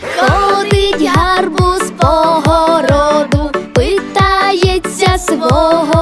Ходить гарбуз по городу, питається свого.